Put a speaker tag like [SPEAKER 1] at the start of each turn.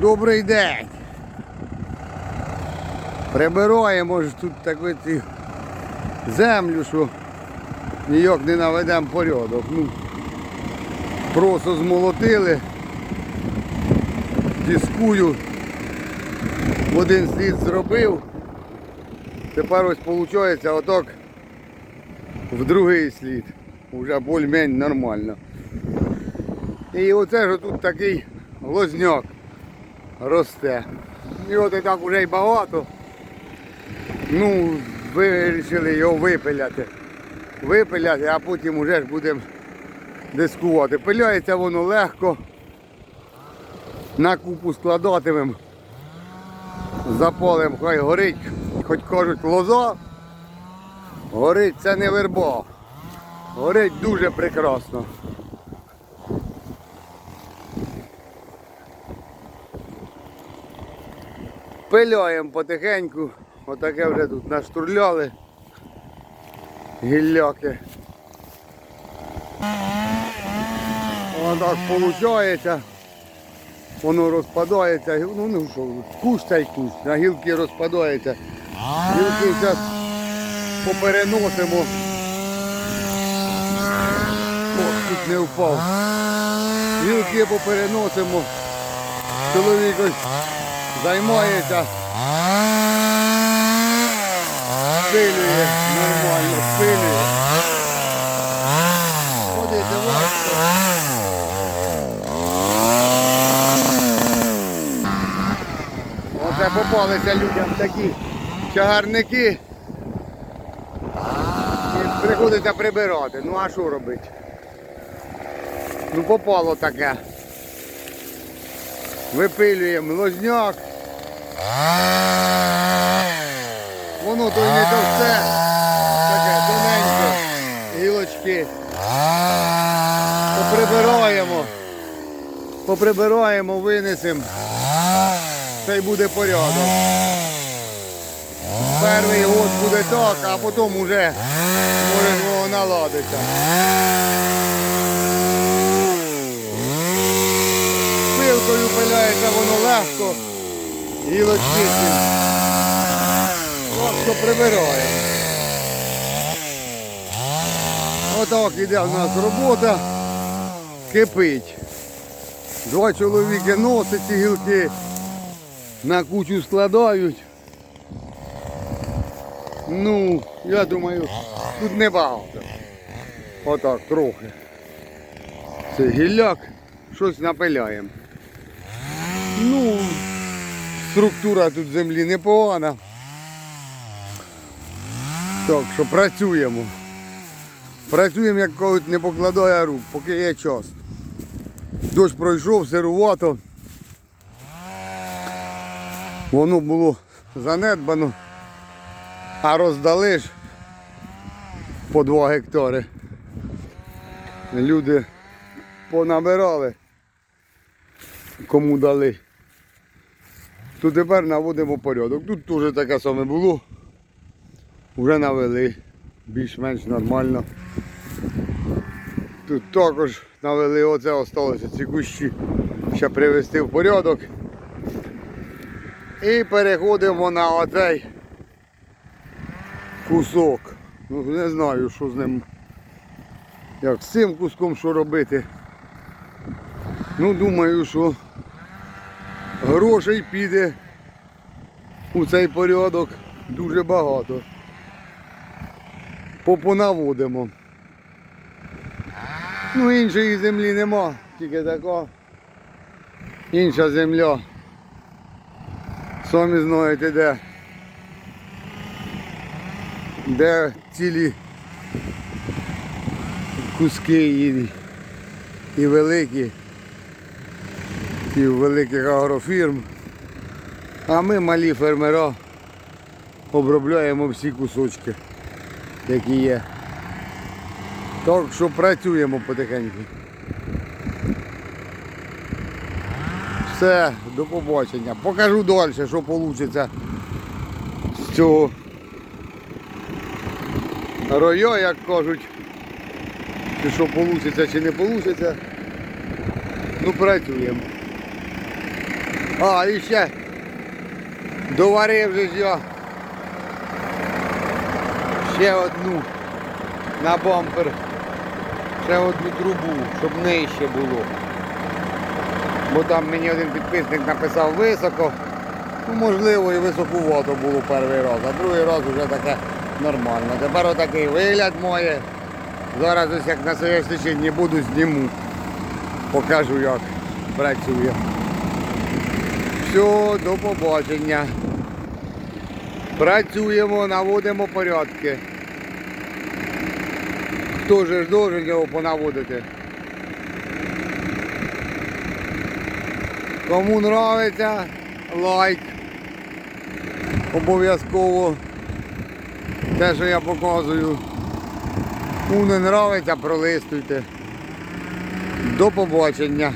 [SPEAKER 1] Добрий день. Прибираємо ж тут таку землю, що ніяк не наведемо порядок. Ну, просто змолотили, дискую, один слід зробив. Тепер ось виходить отак в другий слід. Уже більш-менш нормально. І оце ж тут такий лозняк росте. І от і так вже й багато. Ну, вирішили його випиляти. Випиляти, а потім вже ж будемо дискувати. Пиляється воно легко. На купу складатимемо. Запалимо, хай горить, хоч кажуть лоза. Горить це не верба. Горить дуже прекрасно. Пиляємо потихеньку. Отаке вже тут наштурляли. Гілляки. Отак виходить. Воно розпадається. Ну, ну що, та й кущ. На гілки розпадається. Гілки зараз попереносимо. О, тут не впав. Гілки попереносимо. Чоловік ось займається. Спилює нормально, спилює. Важко. Оце попалися людям такі чагарники. І приходиться прибирати. Ну а що робити? Ну попало таке. Випилюємо лозняк. Воно то не товсте, таке тоненьке, гілочки. Поприбираємо. Поприбираємо, винесемо. Це й буде порядок. Перший год буде так, а потім уже може воно наладиться. Пилкою воно легко. Гілочки ці легко прибирає. Отак іде в нас робота. Кипить. Два чоловіки носять ці гілки, на кучу складають. Ну, я думаю, тут небагато. Отак, трохи. Це гілляк, щось напиляємо. Ну, структура тут землі непогана. Так що працюємо. Працюємо, як кажуть, не покладає рук, поки є час. Дощ пройшов, сирувато. Воно було занедбано, а роздали ж по 2 гектари. Люди понабирали, кому дали. То тепер наводимо порядок. Тут теж таке саме було. Вже навели більш-менш нормально. Тут також навели, оце осталося ці кущі ще привести в порядок. І переходимо на оцей кусок. Ну не знаю, що з ним. Як з цим куском що робити. Ну думаю, що грошей піде у цей порядок дуже багато. Попонаводимо. Ну іншої землі нема, тільки така. Інша земля. Самі знаєте де. Де цілі куски і, і великі. І великих агрофірм. А ми малі фермера обробляємо всі кусочки, які є. Так що працюємо потихеньку. Все, до побачення. Покажу далі, що вийде з цього рою, як кажуть. Чи що вийде, чи не вийде. Ну працюємо. А, і ще доварив же я ще одну на бампер. Ще одну трубу, щоб нижче було. Бо там мені один підписник написав високо. Ну, можливо, і високувато було перший раз, а другий раз вже таке нормально. Тепер отакий вигляд моє. Зараз ось як на своє буду, зніму. Покажу як працює. Все, до побачення. Працюємо, наводимо порядки. Хто же ж должен його понаводити? Кому нравиться, лайк. Обов'язково те, що я показую. Кому не нравиться, пролистуйте. До побачення.